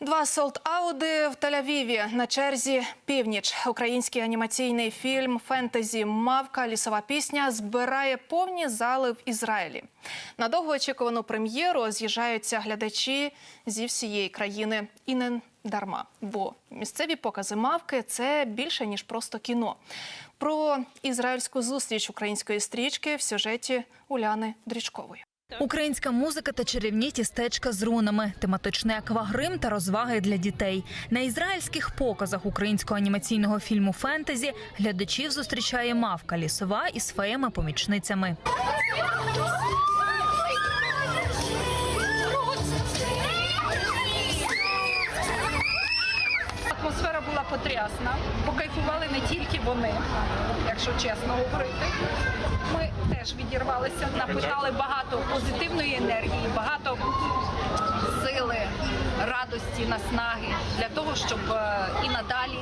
Два солд-ауди в Тель-Авіві на черзі північ. Український анімаційний фільм фентезі Мавка лісова пісня збирає повні зали в Ізраїлі. На довгоочікувану прем'єру з'їжджаються глядачі зі всієї країни і не дарма, бо місцеві покази мавки це більше ніж просто кіно. Про ізраїльську зустріч української стрічки в сюжеті Уляни Дрічкової. Українська музика та чарівні тістечка з рунами, тематичний аквагрим та розваги для дітей. На ізраїльських показах українського анімаційного фільму Фентезі глядачів зустрічає мавка лісова із феями-помічницями. Атмосфера була потрясна. Покайфували не тільки вони, якщо чесно говорити. Ми теж відірвалися, напитали багато позитивної енергії, багато сили, радості, наснаги для того, щоб е, і надалі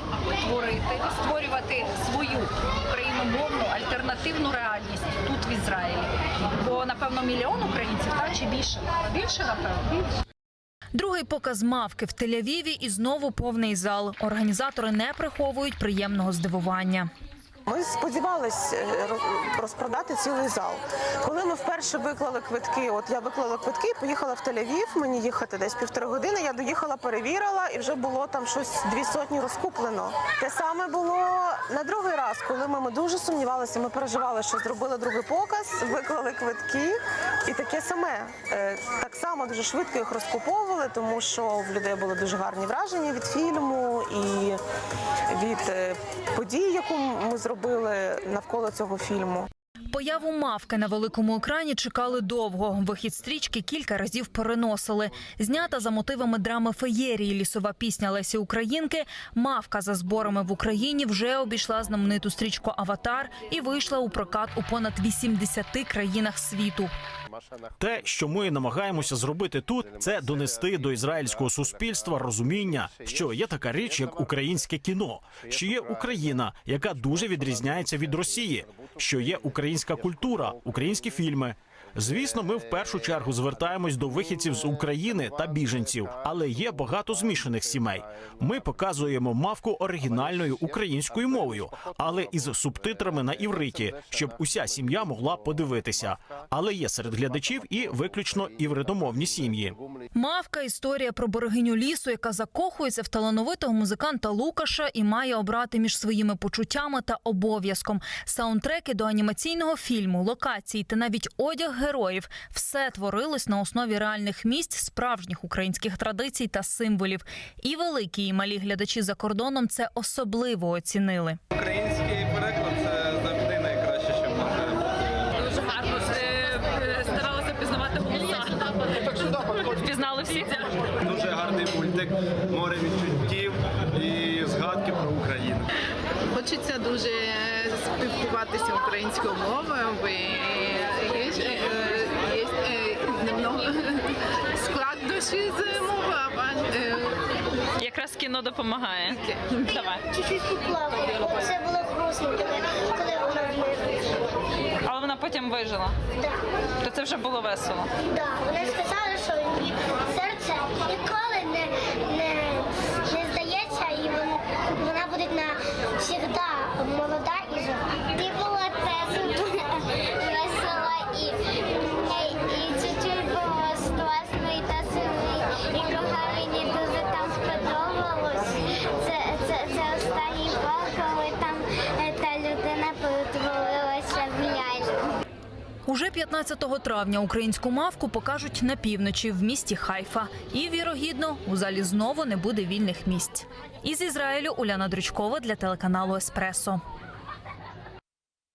творити, створювати свою україномовну альтернативну реальність тут в Ізраїлі. Бо напевно мільйон українців, так чи більше? Більше напевно. Другий показ мавки в Тель-Авіві і знову повний зал. Організатори не приховують приємного здивування. Ми сподівалися розпродати цілий зал. Коли ми вперше виклали квитки, от я виклала квитки, поїхала в Тель-Авів, мені їхати десь півтори години. Я доїхала, перевірила, і вже було там щось дві сотні розкуплено. Те саме було на другий раз, коли ми, ми дуже сумнівалися. Ми переживали, що зробили другий показ, виклали квитки, і таке саме Е, так само дуже швидко їх розкуповували, тому що в людей були дуже гарні враження від фільму від е, подій, яку ми зробили навколо цього фільму. Появу мавки на великому екрані чекали довго. Вихід стрічки кілька разів переносили. Знята за мотивами драми феєрії лісова пісня Лесі Українки. Мавка за зборами в Україні вже обійшла знамениту стрічку Аватар і вийшла у прокат у понад 80 країнах світу. Те, що ми намагаємося зробити тут, це донести до ізраїльського суспільства розуміння, що є така річ, як українське кіно, що є Україна, яка дуже відрізняється від Росії, що є українська культура, українські фільми. Звісно, ми в першу чергу звертаємось до вихідців з України та біженців, але є багато змішаних сімей. Ми показуємо мавку оригінальною українською мовою, але із субтитрами на івриті, щоб уся сім'я могла подивитися. Але є серед глядачів і виключно івритомовні сім'ї. Мавка історія про берегиню лісу, яка закохується в талановитого музиканта Лукаша і має обрати між своїми почуттями та обов'язком. Саундтреки до анімаційного фільму, локації та навіть одяг героїв все творилось на основі реальних місць, справжніх українських традицій та символів. І великі і малі глядачі за кордоном це особливо оцінили. Український переклад це завжди найкраще, що може бути. Дуже гарно е, старалася пізнавати голоса. Впізнали всіх. Дуже гарний мультик, море відчуттів Хочеться дуже спілкуватися українською мовою, бо є, е, є е, немного склад душі з мови, а е, Якраз кіно допомагає. Давай. чуть-чуть поплавали. Це було грустно, коли, вона вмерла. Але вона потім вижила. Да. То це вже було весело. Да. Вони сказали, що її серце ніколи не, не One of that. Уже 15 травня українську мавку покажуть на півночі в місті Хайфа. І вірогідно у залі знову не буде вільних місць. Із Ізраїлю Уляна Дрючкова для телеканалу Еспресо.